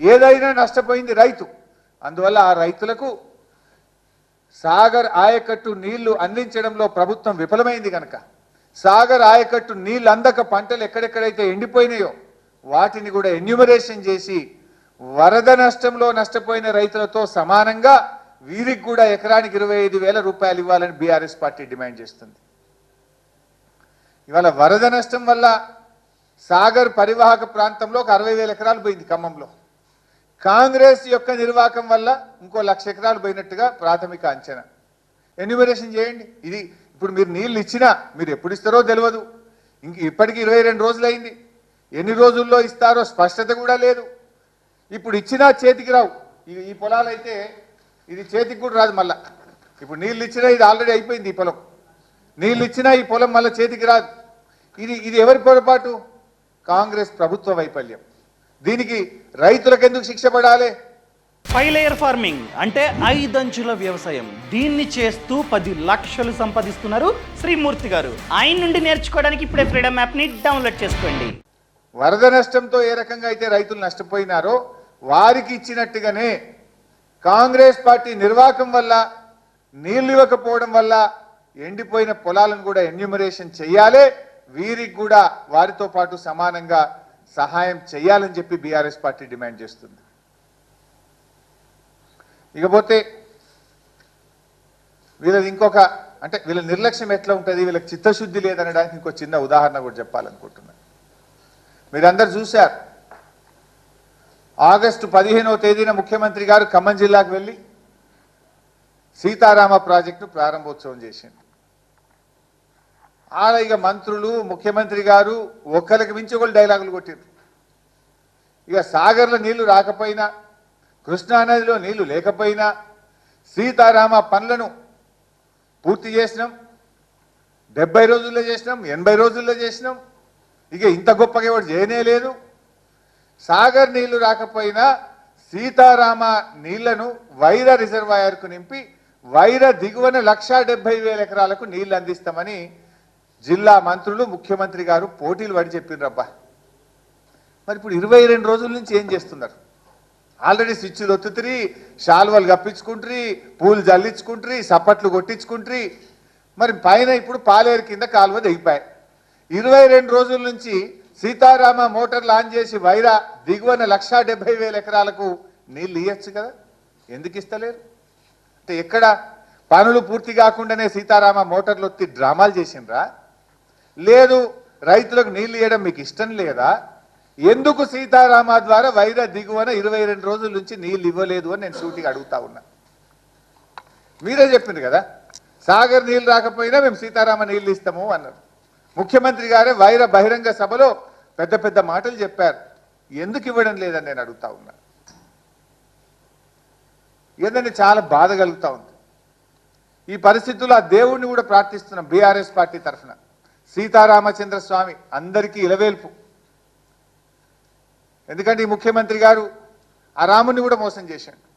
ఏదైనా నష్టపోయింది రైతు. అందువల్ల ఆ రైతులకు సాగర్ ఆయకట్టు నీళ్ళు అందించడంలో ప్రభుత్వం విఫలమైంది కనుక సాగర్ ఆయకట్టు నీళ్ళు అందక పంటలు ఎక్కడెక్కడైతే ఎండిపోయినాయో వాటిని కూడా ఎన్యూమరేషన్ చేసి వరద నష్టంలో నష్టపోయిన రైతులతో సమానంగా వీరికి కూడా ఎకరానికి ఇరవై ఐదు వేల రూపాయలు ఇవ్వాలని బీఆర్ఎస్ పార్టీ డిమాండ్ చేస్తుంది. ఇవాళ వరద నష్టం వల్ల సాగర్ పరివాహక ప్రాంతంలో ఒక అరవై వేల ఎకరాలు పోయింది ఖమ్మంలో. కాంగ్రెస్ యొక్క నిర్వాహకం వల్ల ఇంకో లక్ష ఎకరాలు పోయినట్టుగా ప్రాథమిక అంచనా. ఎన్యూమరేషన్ చేయండి. ఇది ఇప్పుడు మీరు నీళ్ళు ఇచ్చినా మీరు ఎప్పుడు ఇస్తారో తెలియదు ఇంక ఇప్పటికి ఇరవై రెండు రోజులైంది. ఎన్ని రోజుల్లో ఇస్తారో స్పష్టత కూడా లేదు. ఇప్పుడు ఇచ్చినా చేతికి రావు. ఈ ఈ పొలాలైతే ఇది చేతికి కూడా రాదు మళ్ళా. ఇప్పుడు నీళ్ళు ఇచ్చినా ఇది ఆల్రెడీ అయిపోయింది ఈ పొలం. నీళ్ళు ఇచ్చినా ఈ పొలం మళ్ళీ చేతికి రాదు. ఇది ఇది ఎవరి పొరపాటు? కాంగ్రెస్ ప్రభుత్వ వైఫల్యం. దీనికి రైతులకు ఎందుకు శిక్ష పడాలి? ఫైవ్ లేయర్ ఫార్మింగ్ అంటే ఐదంచుల వ్యవసాయం. దీన్ని చేస్తూ పది లక్షలు సంపాదిస్తున్నారు శ్రీమూర్తి గారు. ఆయన నుండి నేర్చుకోవడానికి ఇప్పుడే ఫ్రీడమ్ యాప్ని డౌన్లోడ్ చేసుకోండి. వరద నష్టంతో ఏ రకంగా అయితే రైతులు నష్టపోయినారో వారికి ఇచ్చినట్టుగానే కాంగ్రెస్ పార్టీ నిర్వాహకం వల్ల నీళ్ళు ఇవ్వకపోవడం వల్ల ఎండిపోయిన పొలాలను కూడా ఎన్యూమరేషన్ చెయ్యాలి వీరికి కూడా వారితో పాటు సమానంగా సహాయం చేయాలని చెప్పి బీఆర్ఎస్ పార్టీ డిమాండ్ చేస్తుంది. ఇకపోతే వీళ్ళది ఇంకొక అంటే వీళ్ళ నిర్లక్ష్యం ఎట్లా ఉంటుంది? వీళ్ళకి చిత్తశుద్ధి లేదనడానికి ఇంకో చిన్న ఉదాహరణ కూడా చెప్పాలనుకుంటున్నాను మీరందరు చూశారు. ఆగస్టు పదిహేనవ తేదీన ముఖ్యమంత్రి గారు ఖమ్మం జిల్లాకు వెళ్ళి సీతారామ ప్రాజెక్టు ప్రారంభోత్సవం చేసింది ఆడ ఇక మంత్రులు ముఖ్యమంత్రి గారు ఒక్కరికి మించి ఒకళ్ళు డైలాగులు కొట్టారు ఇక సాగర్లో నీళ్ళు రాకపోయినా కృష్ణానదిలో నీళ్ళు లేకపోయినా సీతారామ పనులను పూర్తి చేసినాం డెబ్బై రోజుల్లో చేసినాం ఎనభై రోజుల్లో చేసినాం. ఇక ఇంత గొప్పగా ఎవరు చేయనే లేదు. సాగర్ నీళ్ళు రాకపోయినా సీతారామ నీళ్ళను వైర రిజర్వాయర్కు నింపి వైర దిగువన లక్షా డెబ్బై వేల ఎకరాలకు నీళ్ళు అందిస్తామని జిల్లా మంత్రులు ముఖ్యమంత్రి గారు పోటీలు పడి చెప్పిండ్రబ్బా. మరి ఇప్పుడు ఇరవై రెండు రోజుల నుంచి ఏం చేస్తున్నారు? ఆల్రెడీ స్విచ్లు ఒత్తుతురి శాల్వాలు కప్పించుకుంట్రి పూలు జల్లించుకుంట్రి సప్పట్లు కొట్టించుకుంట్రి. మరి పైన ఇప్పుడు పాలేరు కింద కాలువ దిగిపాయి ఇరవై రెండు రోజుల నుంచి సీతారామ మోటార్లు ఆన్ చేసి వైరా దిగువన లక్షా డెబ్బై వేల ఎకరాలకు నీళ్ళు ఇయ్యచ్చు కదా? ఎందుకు ఇస్తలేరు? అంటే ఎక్కడ పనులు పూర్తి కాకుండానే సీతారామ మోటార్లు ఒత్తి డ్రామాలు చేసిండ్రా? లేదు రైతులకు నీళ్ళు ఇవ్వడం మీకు ఇష్టం లేదా? ఎందుకు సీతారామ ద్వారా వైర దిగువన ఇరవై రెండు రోజుల నుంచి నీళ్ళు ఇవ్వలేదు అని నేను షూటింగ్ అడుగుతా ఉన్నా. మీరే చెప్పింది కదా సాగర్ నీళ్ళు రాకపోయినా మేము సీతారామ నీళ్ళు ఇస్తాము అన్నారు. ముఖ్యమంత్రి గారే వైర బహిరంగ సభలో పెద్ద పెద్ద మాటలు చెప్పారు. ఎందుకు ఇవ్వడం లేదని నేను అడుగుతా ఉన్నా. ఏదంటే చాలా బాధ కలుగుతూ ఉంది. ఈ పరిస్థితుల్లో ఆ దేవుణ్ణి కూడా ప్రార్థిస్తున్నాం బీఆర్ఎస్ పార్టీ తరఫున. సీతారామచంద్ర స్వామి అందరికీ ఇలవేల్పు. ఎందుకంటే ఈ ముఖ్యమంత్రి గారు ఆ రాముని కూడా మోసం చేశాడు.